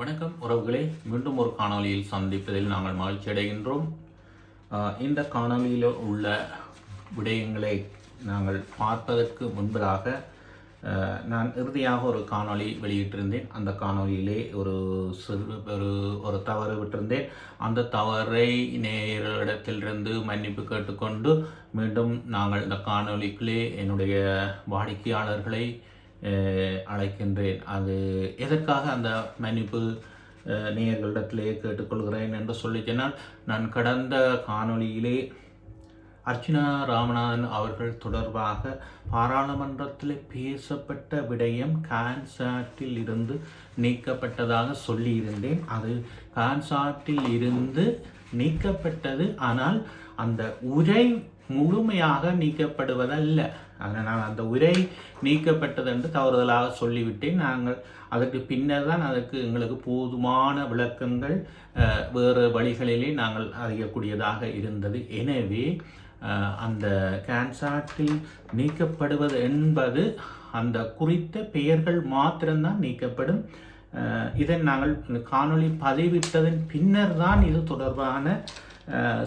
வணக்கம் உறவுகளை மீண்டும் ஒரு காணொளியில் சந்திப்பதில் நாங்கள் மகிழ்ச்சி அடைகின்றோம். இந்த காணொளியில் உள்ள விடயங்களை நாங்கள் பார்ப்பதற்கு முன்பதாக நான் இறுதியாக ஒரு காணொளி வெளியிட்டிருந்தேன். அந்த காணொளியிலே ஒரு சிறு ஒரு ஒரு தவறு விட்டிருந்தேன். அந்த தவறை நேரிடத்திலிருந்து மன்னிப்பு கேட்டுக்கொண்டு மீண்டும் நாங்கள் இந்த காணொளிக்குள்ளே என்னுடைய வாடிக்கையாளர்களை அழைக்கின்றேன். அது எதற்காக அந்த மன்னிப்பு நேயர்களிடத்திலே கேட்டுக்கொள்கிறேன் என்று சொல்லி சொன்னால் நான் கடந்த காணொளியிலே அர்ச்சனா ராமநாதன் அவர்கள் தொடர்பாக பாராளுமன்றத்தில் பேசப்பட்ட விடயம் கான்சாட்டில் இருந்து நீக்கப்பட்டதாக சொல்லியிருந்தேன். அது கான்சாட்டில் இருந்து நீக்கப்பட்டது. ஆனால் அந்த உரை முழுமையாக நீக்கப்படுவதல்ல. அதனால் அந்த உரை நீக்கப்பட்டது என்று தவறுதலாக சொல்லிவிட்டேன். நாங்கள் அதற்கு பின்னர் தான் அதற்கு எங்களுக்கு போதுமான விளக்கங்கள் வேறு வழிகளிலே நாங்கள் அறியக்கூடியதாக இருந்தது. எனவே அந்த கேன்சாட்டில் நீக்கப்படுவது என்பது அந்த குறித்த பெயர்கள் மாத்திரம்தான் நீக்கப்படும். இதை நாங்கள் இந்த காணொளி பதிவிட்டதன் பின்னர் தான் இது தொடர்பான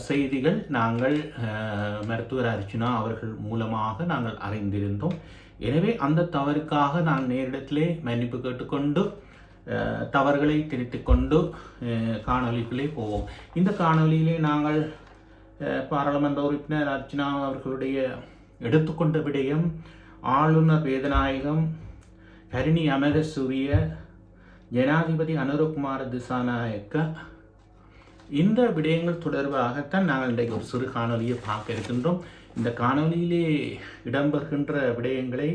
செய்திகள் நாங்கள் மருத்துவர் அர்ச்சுனா அவர்கள் மூலமாக நாங்கள் அறிந்திருந்தோம். எனவே அந்த தவறுக்காக நான் நேரிடத்திலே மன்னிப்பு கேட்டுக்கொண்டு தவறுகளை திருத்தி கொண்டு காணொளிக்குள்ளே போவோம். இந்த காணொளியிலே நாங்கள் பாராளுமன்ற உறுப்பினர் அர்ச்சனா அவர்களுடைய எடுத்துக்கொண்ட விடயம் ஆளுநர் வேதநாயகம் ஹரிணி அமரசூரிய ஜனாதிபதி அனுரகுமார திசாநாயக்க இந்த விடயங்கள் தொடர்பாகத்தான் நாங்கள் இன்றைக்கு ஒரு சிறு காணொலியை பார்க்க இருக்கின்றோம். இந்த காணொலியிலே இடம்பெறுகின்ற விடயங்களை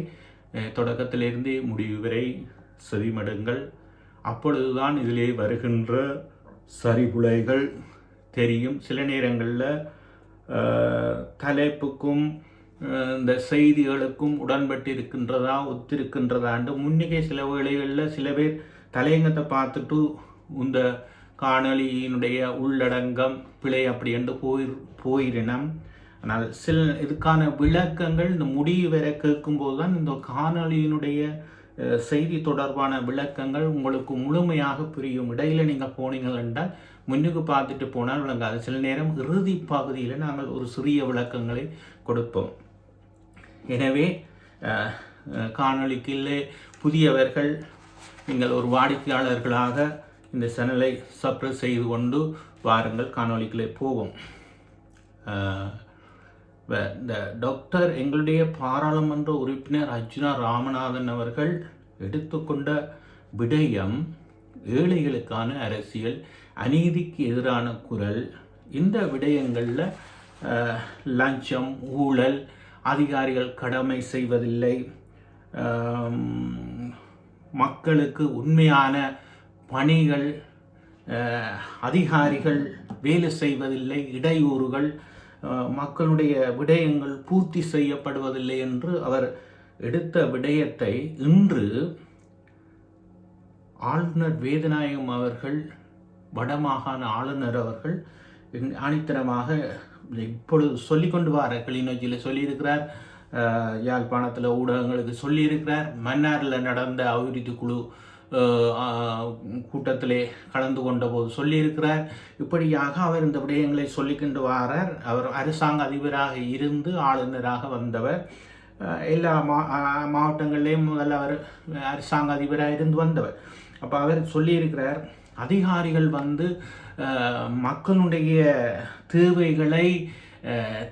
தொடக்கத்திலிருந்து தொடக்கத்திலிருந்தே முடிவு வரை செவிமடுங்கள். அப்பொழுதுதான் இதிலே வருகின்ற சரிபுலைகள் தெரியும். சில நேரங்களில் தலைப்புக்கும் இந்த செய்திகளுக்கும் உடன்பட்டு இருக்கின்றதா ஒத்திருக்கின்றதாண்டு முன்னிகை சில வேளைகளில் சில பேர் தலையங்கத்தை பார்த்துட்டு இந்த காணொளியினுடைய உள்ளடங்கம் பிழை அப்படி என்று போய் போயிரினம் ஆனால் சில இதுக்கான விளக்கங்கள் இந்த முடிவு வரை கேட்கும்போது தான் இந்த காணொளியினுடைய செய்தி தொடர்பான விளக்கங்கள் உங்களுக்கு முழுமையாக புரியும். இடையில் நீங்கள் போனீங்கள் என்றால் முன்னுக்கு பார்த்துட்டு போனால் விளங்காது. சில நேரம் இறுதி பகுதியில் நாங்கள் ஒரு சிறிய விளக்கங்களை கொடுப்போம். எனவே காணொலிக்கு இல்லை புதியவர்கள் நீங்கள் ஒரு வாடிக்கையாளர்களாக இந்த சேனலை சப்ரஸ் செய்து கொண்டு வாருங்கள். காணொலிக்குள்ளே போவோம். இந்த டாக்டர் எங்களுடைய பாராளுமன்ற உறுப்பினர் அர்ஜுனா ராமநாதன் அவர்கள் எடுத்துக்கொண்ட விடயம் ஏழைகளுக்கான அரசியல் அநீதிக்கு எதிரான குரல் இந்த விடயங்களில் லஞ்சம் ஊழல் அதிகாரிகள் கடமை செய்வதில்லை. மக்களுக்கு உண்மையான பணிகள் அதிகாரிகள் வேலை செய்வதில்லை இடையூறுகள் மக்களுடைய விடயங்கள் பூர்த்தி செய்யப்படுவதில்லை என்று அவர் எடுத்த விடயத்தை இன்று ஆளுநர் வேதநாயகம் அவர்கள் வடமாகாண ஆளுநர் அவர்கள் ஆணித்தனமாக இப்பொழுது சொல்லிக்கொண்டு வார கிளிநொச்சியில் சொல்லியிருக்கிறார். யாழ்ப்பாணத்தில் ஊடகங்களுக்கு சொல்லியிருக்கிறார். மன்னாரில் நடந்த அபிவிருத்தி குழு கூட்டத்திலே கலந்து கொண்டபோது சொல்லியிருக்கிறார் இப்படியாக அவர் இந்த விடயங்களை சொல்லிக்கொண்டு வாரார். அவர் அரசாங்க அதிபராக இருந்து ஆளுநராக வந்தவர். எல்லா மா மாவட்டங்களிலேயும் மாவட்டங்கள்லேயும் முதல்ல அவர் அரசாங்க அதிபராக இருந்து வந்தவர். அப்போ அவர் சொல்லியிருக்கிறார் அதிகாரிகள் வந்து மக்களுடைய தேவைகளை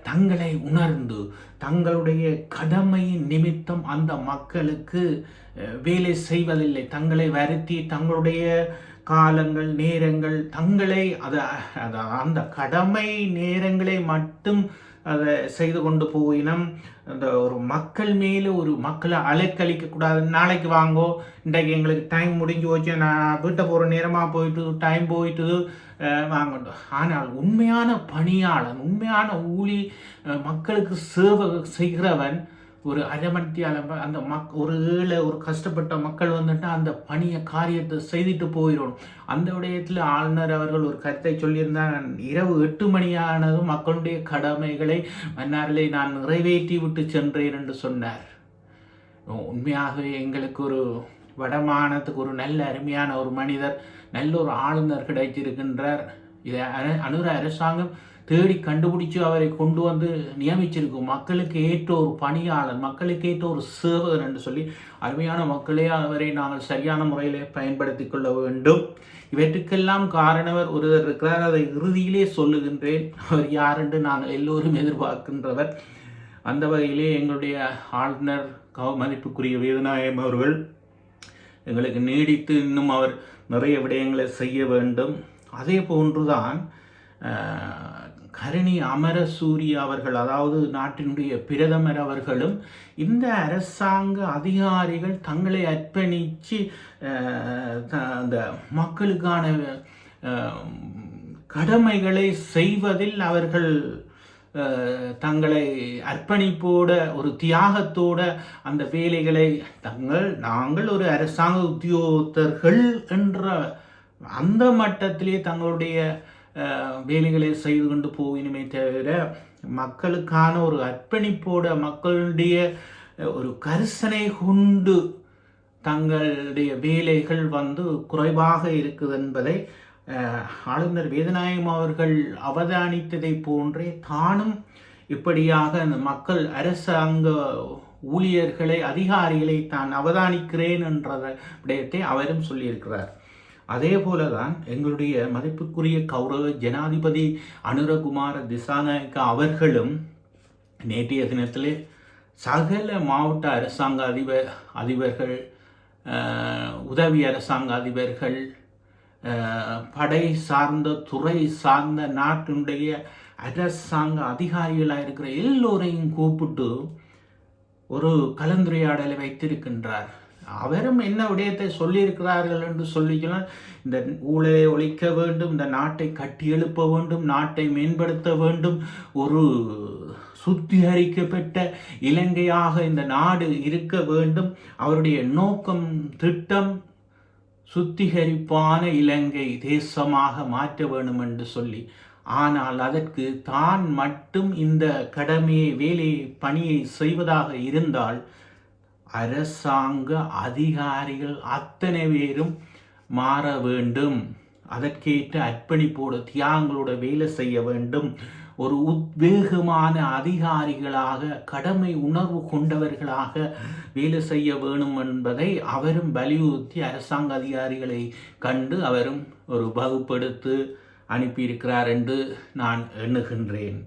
தங்களை உணர்ந்து தங்களுடைய கடமையின் நிமித்தம் அந்த மக்களுக்கு வேலை செய்வதில்லை. தங்களை வருத்தி தங்களுடைய காலங்கள் நேரங்கள் தங்களை அதை அதை அந்த கடமை நேரங்களை மட்டும் அதை செய்து கொண்டு போயினம் அந்த ஒரு மக்கள் மேலே ஒரு மக்களை அலைக்கழிக்க கூடாது. நாளைக்கு வாங்கோ இன்றைக்கு எங்களுக்கு டைம் முடிஞ்சு போச்சு நான் வீட்டை போகிற நேரமாக போயிட்டு டைம் போயிட்டு வாங்கட்டும் ஆனால் உண்மையான பணியாளன் உண்மையான ஊழி மக்களுக்கு சேவை செய்கிறவன் ஒரு அரைமணித்தியால அந்த மக் ஒரு ஏழை ஒரு கஷ்டப்பட்ட மக்கள் வந்துட்டு அந்த பணியை காரியத்தை செய்துட்டு போயிடணும் அந்த விடயத்தில் ஆளுநர் அவர்கள் ஒரு கருத்தை சொல்லியிருந்தார். இரவு எட்டு மணியானதும் மக்களுடைய கடமைகளை மன்னாரிலே நான் நிறைவேற்றி விட்டு சென்றேன் என்று சொன்னார். உண்மையாகவே எங்களுக்கு ஒரு வடமானத்துக்கு ஒரு நல்ல அருமையான ஒரு மனிதர் நல்ல ஒரு ஆளுநர் கிடைத்திருக்கின்றார். இதை அர- அனுர அரசாங்கம் தேடி கண்டுபிடிச்சு அவரை கொண்டு வந்து நியமிச்சிருக்கும். மக்களுக்கு ஏற்ற ஒரு பணியாளர் மக்களுக்கு ஏற்ற ஒரு சேவகர் என்று சொல்லி அருமையான மக்களே அவரை நாங்கள் சரியான முறையில் பயன்படுத்தி கொள்ள வேண்டும். இவற்றுக்கெல்லாம் காரணவர் ஒருவர் இருக்கிறார். அதை இறுதியிலே சொல்லுகின்றேன். அவர் யார் என்று நாங்கள் எல்லோரும் எதிர்பார்க்கின்றவர். அந்த வகையிலே எங்களுடைய ஆளுநர் கவ மதிப்புக்குரிய வேதநாயகம் அவர்கள் எங்களுக்கு நீடித்து இன்னும் அவர் நிறைய விடயங்களை செய்ய வேண்டும். அதே போன்றுதான் அஹ், அமரசூரி அவர்கள் அதாவது நாட்டினுடைய பிரதமர் அவர்களும் இந்த அரசாங்க அதிகாரிகள் தங்களை அர்ப்பணித்து த- அந்த மக்களுக்கான கடமைகளை செய்வதில் அவர்கள் தங்களை அர்ப்பணிப்போட ஒரு தியாகத்தோட அந்த வேலைகளை தங்கள் நாங்கள் ஒரு அரசாங்க உத்தியோகத்தர்கள் என்ற அந்த மட்டத்திலே தங்களுடைய வேலைகளை செய்து கொண்டு போகணுமே தவிர மக்களுக்கான ஒரு அர்ப்பணிப்போட மக்களுடைய ஒரு கரிசனை கொண்டு தங்களுடைய வேலைகள் வந்து குறைவாக இருக்குது என்பதை ஆளுநர் வேதநாயகம் அவர்கள் அவதானித்ததை போன்றே தானும் இப்படியாக அந்த மக்கள் அரசாங்க ஊழியர்களை அதிகாரிகளை தான் அவதானிக்கிறேன் என்ற விடயத்தை அவரும் சொல்லியிருக்கிறார். அதே போல தான் எங்களுடைய மதிப்புக்குரிய கௌரவ ஜனாதிபதி அனுரகுமார திசாநாயக்க அவர்களும் நேற்றைய தினத்திலே சகல மாவட்ட அரசாங்க அதிபர் அதிபர்கள் உதவி அரசாங்க அதிபர்கள் படை சார்ந்த துறை சார்ந்த நாட்டினுடைய அரசாங்க அதிகாரிகளாக இருக்கிற எல்லோரையும் கூப்பிட்டு ஒரு கலந்துரையாடலை வைத்திருக்கின்றார். அவரும் என்ன விடயத்தை சொல்லியிருக்கிறார்கள் என்று சொல்லிக்கலாம் இந்த ஊழலை ஒழிக்க வேண்டும் இந்த நாட்டை கட்டி எழுப்ப வேண்டும் நாட்டை மேம்படுத்த வேண்டும். ஒரு சுத்திகரிக்கப்பட்ட இலங்கையாக இந்த நாடு இருக்க வேண்டும். அவருடைய நோக்கம் திட்டம் சுத்திகரிப்பான இலங்கை தேசமாக மாற்ற வேண்டும் என்று சொல்லி. ஆனால் அதற்கு தான் மட்டும் இந்த கடமையை வேலையை பணியை செய்வதாக இருந்தால் அரசாங்க அதிகாரிகள் அத்தனை பேரும் மாற வேண்டும். அதற்கேற்ற அர்ப்பணிப்போடு தியாகங்களோட வேலை செய்ய வேண்டும். ஒரு உத்வேகமான அதிகாரிகளாக கடமை உணர்வு கொண்டவர்களாக வேலை செய்ய வேணும் என்பதை அவரும் வலியுறுத்தி அரசாங்க அதிகாரிகளை கண்டு அவரும் ஒரு வகுப்படுத்து அனுப்பியிருக்கிறார் என்று நான் எண்ணுகின்றேன்.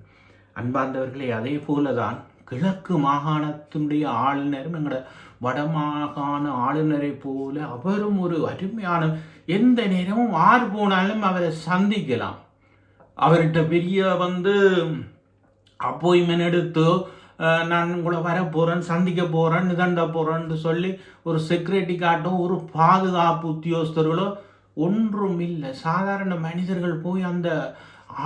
அன்பார்ந்தவர்களை அதே போலதான் கிழக்கு மாகாணத்தினுடைய ஆளுநரும் எங்களோட வடமாகாண ஆளுநரை போல அவரும் ஒரு அருமையான எந்த நேரமும் ஆறு போனாலும் அவரை சந்திக்கலாம். அவர்கிட்ட பெரிய வந்து அப்பாயின்மெண்ட் எடுத்து நான் உங்களை வர போகிறேன் சந்திக்க போகிறேன் நிகண்ட போகிறேன்னு சொல்லி ஒரு செக்யூரிட்டி காட்டோ ஒரு பாதுகாப்பு உத்தியோகஸ்தர்களோ ஒன்றும் இல்லை. சாதாரண மனிதர்கள் போய் அந்த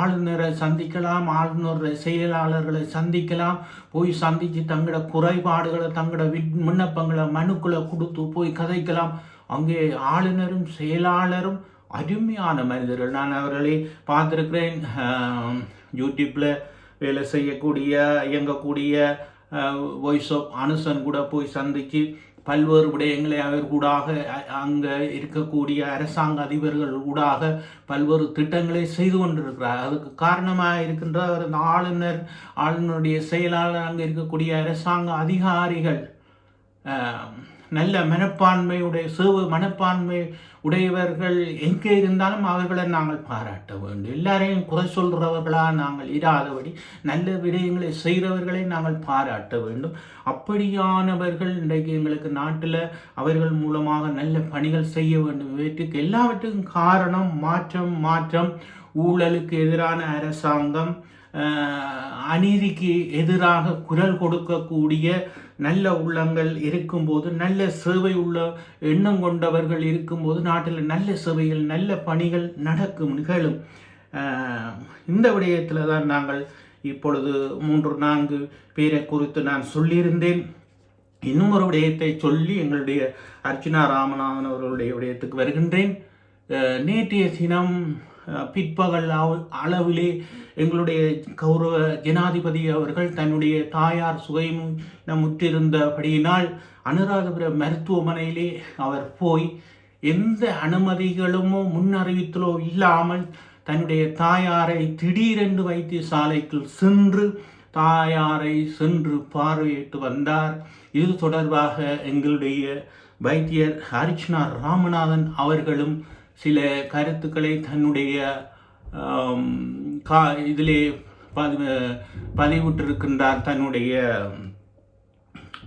ஆளுநரை சந்திக்கலாம் ஆளுநர் செயலாளர்களை சந்திக்கலாம். போய் சந்தித்து தங்களோட குறைபாடுகளை தங்களோட விண்ணப்பங்களை மனுக்களை கொடுத்து போய் கதைக்கலாம். அங்கே ஆளுநரும் செயலாளரும் அருமையான மனிதர்கள். நான் அவர்களை பார்த்துருக்கிறேன். யூடியூப்பில் வேலை செய்யக்கூடிய இயங்கக்கூடிய வாய்ஸ் ஆஃப் அனுசன் கூட போய் சந்தித்து பல்வேறு விடயங்களை அவர் கூடாக அங்கே இருக்கக்கூடிய அரசாங்க அதிபர்கள் கூடாக பல்வேறு திட்டங்களை செய்து கொண்டிருக்கிறார். அதுக்கு காரணமாக இருக்கின்ற அவர் ஆளுநர் ஆளுநருடைய செயலாளர் அங்கே இருக்கக்கூடிய அரசாங்க அதிகாரிகள் நல்ல மனப்பான்மையுடைய சேவை மனப்பான்மை உடையவர்கள் எங்கே இருந்தாலும் அவர்களை நாங்கள் பாராட்ட வேண்டும். எல்லாரையும் குறை சொல்கிறவர்களாக நாங்கள் இராதபடி நல்ல விடயங்களை செய்கிறவர்களை நாங்கள் பாராட்ட வேண்டும். அப்படியானவர்கள் இன்றைக்கு எங்களுக்கு நாட்டில் அவர்கள் மூலமாக நல்ல பணிகள் செய்ய வேண்டும். இவற்றுக்கு எல்லாவற்றுக்கும் காரணம் மாற்றம் மாற்றம். ஊழலுக்கு எதிரான அரசாங்கம் அநீதிக்கு எதிராக குரல் கொடுக்கக்கூடிய நல்ல உள்ளங்கள் இருக்கும்போது நல்ல சேவை உள்ள எண்ணம் கொண்டவர்கள் இருக்கும்போது நாட்டில் நல்ல சேவைகள் நல்ல பணிகள் நடக்கும் நிகழும் இந்த விடயத்தில் தான் நாங்கள் இப்பொழுது மூன்று நான்கு பேரை குறித்து நான் சொல்லியிருந்தேன். இன்னும் ஒரு விடயத்தை சொல்லி எங்களுடைய அர்ச்சனா ராமநாதன் அவர்களுடைய விடயத்துக்கு வருகின்றேன். நேற்றைய தினம் பிற்பகல் அளவிலே எங்களுடைய கௌரவ ஜனாதிபதி அவர்கள் தன்னுடைய தாயார் சுகைமுற்றிருந்தபடியினால் அனுராதபுர மருத்துவமனையிலே அவர் போய் எந்த அனுமதிகளுமோ முன்னறிவித்தலோ இல்லாமல் தன்னுடைய தாயாரை திடீரென்று வைத்தியசாலைக்குள் சென்று தாயாரை சென்று பார்வையிட்டு வந்தார். இது தொடர்பாக எங்களுடைய வைத்தியர் ஹரிஷ்ணா ராமநாதன் அவர்களும் சில கருத்துக்களை தன்னுடைய கா இதிலே பதி பதிவிட்டிருக்கின்றார் தன்னுடைய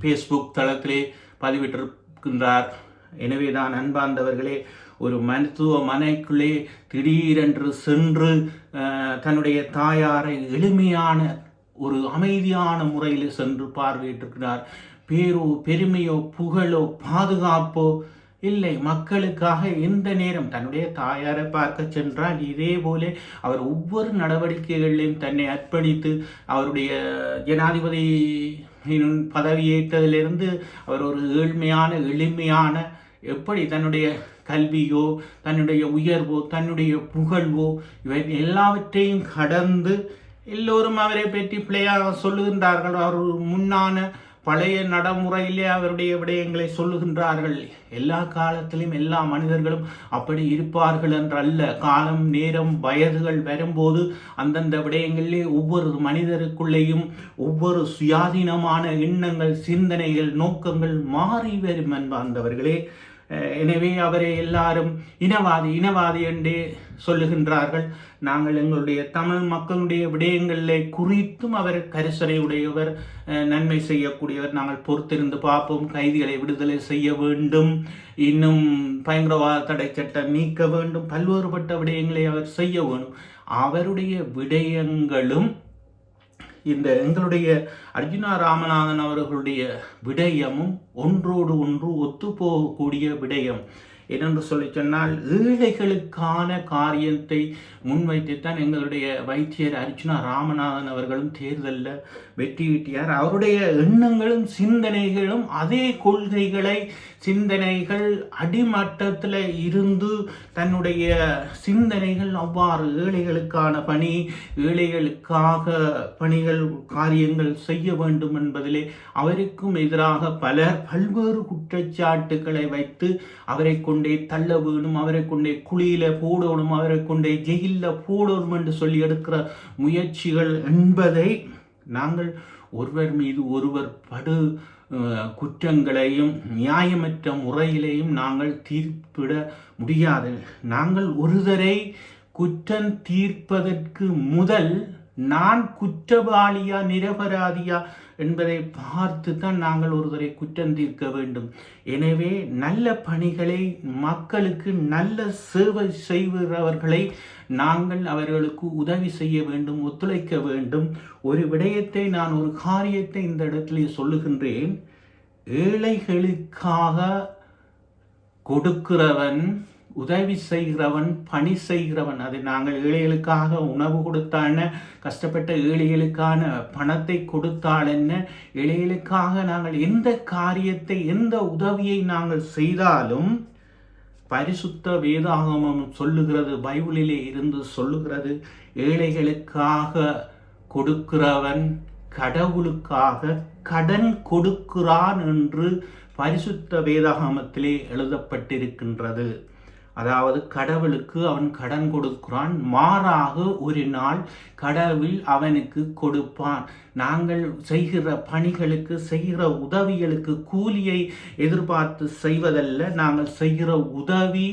ஃபேஸ்புக் தளத்திலே பதிவிட்டிருக்கின்றார். எனவே தான் அன்பார்ந்தவர்களே ஒரு மருத்துவமனைக்குள்ளே திடீரென்று சென்று தன்னுடைய தாயாரை எளிமையான ஒரு அமைதியான முறையில் சென்று பார்வையிட்டிருக்கிறார். பேரோ பெருமையோ புகழோ பாதுகாப்போ இல்லை மக்களுக்காக எந்த நேரம் தன்னுடைய தாயாரை பார்க்க சென்றால் இதே போல அவர் ஒவ்வொரு நடவடிக்கைகளிலும் தன்னை அர்ப்பணித்து அவருடைய ஜனாதிபதி பதவியேற்றதிலிருந்து அவர் ஒரு ஏழ்மையான எளிமையான எப்படி தன்னுடைய கல்வியோ தன்னுடைய உயர்வோ தன்னுடைய புகழ்வோ இவை எல்லாவற்றையும் கடந்து எல்லோரும் அவரை பற்றி பிள்ளையாக சொல்லுகின்றார்கள். அவர் முன்னான பழைய நடைமுறையிலே அவருடைய விடயங்களை சொல்லுகின்றார்கள். எல்லா காலத்திலும் எல்லா மனிதர்களும் அப்படி இருப்பார்கள் என்றல்ல. காலம் நேரம் வயதுகள் வரும்போது அந்தந்த விடயங்களிலே ஒவ்வொரு மனிதருக்குள்ளேயும் ஒவ்வொரு சுயாதீனமான எண்ணங்கள் சிந்தனைகள் நோக்கங்கள் மாறி வரும் என்பார்ந்தவர்களே எனவே அவரை எல்லாரும் இனவாதி இனவாதி என்றே சொல்லுகின்றார்கள். நாங்கள் எங்களுடைய தமிழ் மக்களுடைய விடயங்களை குறித்தும் அவர் கரிசனை உடையவர் நன்மை செய்யக்கூடியவர். நாங்கள் பொறுத்திருந்து பார்ப்போம் கைதிகளை விடுதலை செய்ய வேண்டும். இன்னும் பயங்கரவாத தடை சட்டம் நீக்க வேண்டும். பல்வேறுபட்ட விடயங்களை அவர் செய்ய வேண்டும் அவருடைய விடயங்களும் இந்த எங்களுடைய அர்ஜுனா ராமநாதன் அவர்களுடைய விடயமும் ஒன்றோடு ஒன்று ஒத்துப்போகக்கூடிய விடயம். என்னென்று சொல்லி சொன்னால் ஏழைகளுக்கான காரியத்தை முன்வைத்துத்தான் எங்களுடைய வைத்தியர் அர்ஜுனா ராமநாதன் அவர்களும் தேர்தலில் வெற்றி ஈட்டியார் அவருடைய எண்ணங்களும் சிந்தனைகளும் அதே கொள்கைகளை சிந்தனைகள் அடிமட்டத்தில் இருந்து தன்னுடைய சிந்தனைகள் அவ்வாறு ஏழைகளுக்கான பணி ஏழைகளுக்காக பணிகள் காரியங்கள் செய்ய வேண்டும் என்பதிலே அவருக்கும் எதிராக பலர் பல்வேறு குற்றச்சாட்டுக்களை வைத்து அவரை கொண்டே தள்ள வேணும் அவரை கொண்டே குழியில போடணும் அவரை கொண்டே ஜெயிலில் போடணும் என்று சொல்லி எடுக்கிற முயற்சிகள் என்பதை நாங்கள் ஒருவர் மீது ஒருவர் படு குற்றங்களையும் நியாயமற்ற முறையிலேயும் நாங்கள் தீர்ப்பிட முடியாது. நாங்கள் ஒருதரை குற்றம் தீர்ப்பதற்கு முதல் நான் குற்றவாளியா நிரபராதியா என்பதை பார்த்து தான் நாங்கள் ஒருவரை குற்றம் தீர்க்க வேண்டும். எனவே நல்ல பணிகளை மக்களுக்கு நல்ல சேவை செய்கிறவர்களை நாங்கள் அவர்களுக்கு உதவி செய்ய வேண்டும் ஒத்துழைக்க வேண்டும். ஒரு விடயத்தை நான் ஒரு காரியத்தை இந்த இடத்துல சொல்லுகின்றேன். ஏழைகளுக்காக கொடுக்கிறவன் உதவி செய்கிறவன் பணி செய்கிறவன். அது நாங்கள் ஏழைகளுக்காக உணவு கொடுத்தான கஷ்டப்பட்ட ஏழைகளுக்கான பணத்தை கொடுத்தால் என்ன? ஏழைகளுக்காக நாங்கள் எந்த காரியத்தை எந்த உதவியை நாங்கள் செய்தாலும் பரிசுத்த வேதாகமம் சொல்லுகிறது பைபிளிலே இருந்து சொல்லுகிறது. ஏழைகளுக்காக கொடுக்கிறவன் கடவுளுக்காக கடன் கொடுக்கிறான் என்று பரிசுத்த வேதாகமத்திலே எழுதப்பட்டிருக்கின்றது. அதாவது கடவுளுக்கு அவன் கடன் கொடுக்கிறான். மாறாக ஒரு நாள் கடவுள் அவனுக்கு கொடுப்பான். நாங்கள் செய்கிற பணிகளுக்கு செய்கிற உதவிகளுக்கு கூலியை எதிர்பார்த்து செய்வதல்ல. நாங்கள் செய்கிற உதவி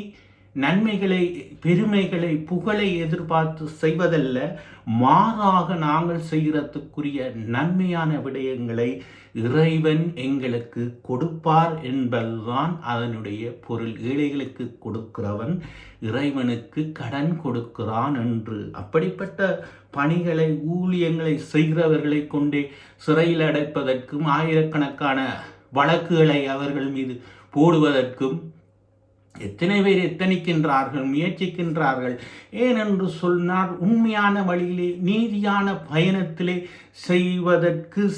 நன்மைகளை பெருமைகளை புகழை எதிர்பார்த்து செய்வதல்ல மாறாக நாங்கள் செய்கிறதுக்குரிய நன்மையான விடயங்களை இறைவன் எங்களுக்கு கொடுப்பார் என்பதுதான் அதனுடைய பொருள். ஏழைகளுக்கு கொடுக்கிறவன் இறைவனுக்கு கடன் கொடுக்கிறான் என்று. அப்படிப்பட்ட பணிகளை ஊழியங்களை செய்கிறவர்களை கொண்டே சிறையில் அடைப்பதற்கும் ஆயிரக்கணக்கான வழக்குகளை அவர்கள் மீது போடுவதற்கும் எத்தனை பேர் எத்தனிக்கின்றார்கள் முயற்சிக்கின்றார்கள்? ஏனென்று சொன்னால் உண்மையான வழியிலே நீதியான பயணத்திலே செய்வதற்கு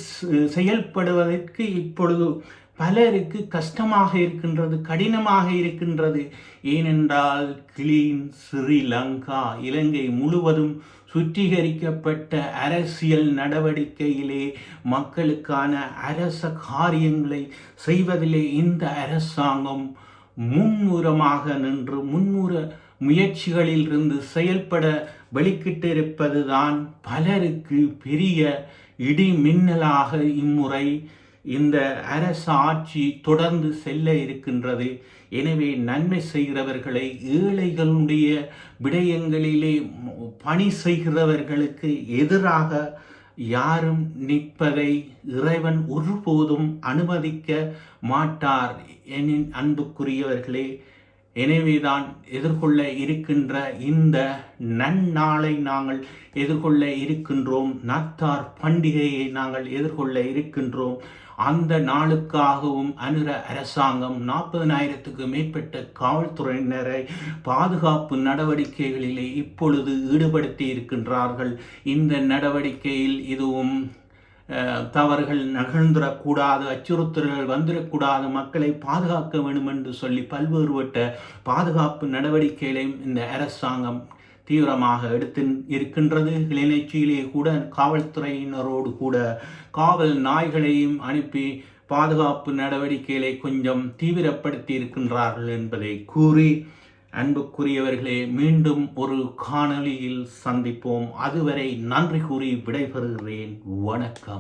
செயல்படுவதற்கு இப்பொழுது பலருக்கு கஷ்டமாக இருக்கின்றது கடினமாக இருக்கின்றது. ஏனென்றால் கிளீன் ஸ்ரீலங்கா இலங்கை முழுவதும் சுத்திகரிக்கப்பட்ட அரசியல் நடவடிக்கையிலே மக்களுக்கான அரச காரியங்களை செய்வதிலே இந்த அரசாங்கம் மும்முரமாக நின்று முன்முற முயற்சிகளில் இருந்து செயல்பட வெளிக்கிட்டிருப்பதுதான் பலருக்கு பெரிய இடி மின்னலாக இம்முறை. இந்த அரசு ஆட்சி தொடர்ந்து செல்ல இருக்கின்றது. எனவே நன்மை செய்கிறவர்களை ஏழைகளுடைய விடயங்களிலே பணி செய்கிறவர்களுக்கு எதிராக யாரும் நிற்பதை இறைவன் ஒருபோதும் அனுமதிக்க மாட்டார் எனின் அன்புக்குரியவர்களே எனவேதான் எதிர்கொள்ள இருக்கின்ற இந்த நன்னாளை நாங்கள் எதிர்கொள்ள இருக்கின்றோம். நத்தார் பண்டிகையை நாங்கள் எதிர்கொள்ள இருக்கின்றோம். அந்த நாளுக்காகவும் அனுர அரசாங்கம் நாற்பதனாயிரத்துக்கு மேற்பட்ட காவல்துறையினரை பாதுகாப்பு நடவடிக்கைகளிலே இப்பொழுது ஈடுபடுத்தி இருக்கின்றார்கள். இந்த நடவடிக்கையில் இதுவும் தவறுகள் நகழ்ந்துடக்கூடாது அச்சுறுத்தல்கள் வந்துடக்கூடாது மக்களை பாதுகாக்க வேண்டும் என்று சொல்லி பல்வேறுபட்ட பாதுகாப்பு நடவடிக்கைகளையும் இந்த அரசாங்கம் தீவிரமாக எடுத்து இருக்கின்றது. கிளிநொச்சியிலே கூட காவல்துறையினரோடு கூட காவல் நாய்களையும் அனுப்பி பாதுகாப்பு நடவடிக்கைகளை கொஞ்சம் தீவிரப்படுத்தி இருக்கின்றார்கள் என்பதை கூறி அன்புக்குரியவர்களே மீண்டும் ஒரு காணொளியில் சந்திப்போம். அதுவரை நன்றி கூறி விடைபெறுகிறேன். வணக்கம்.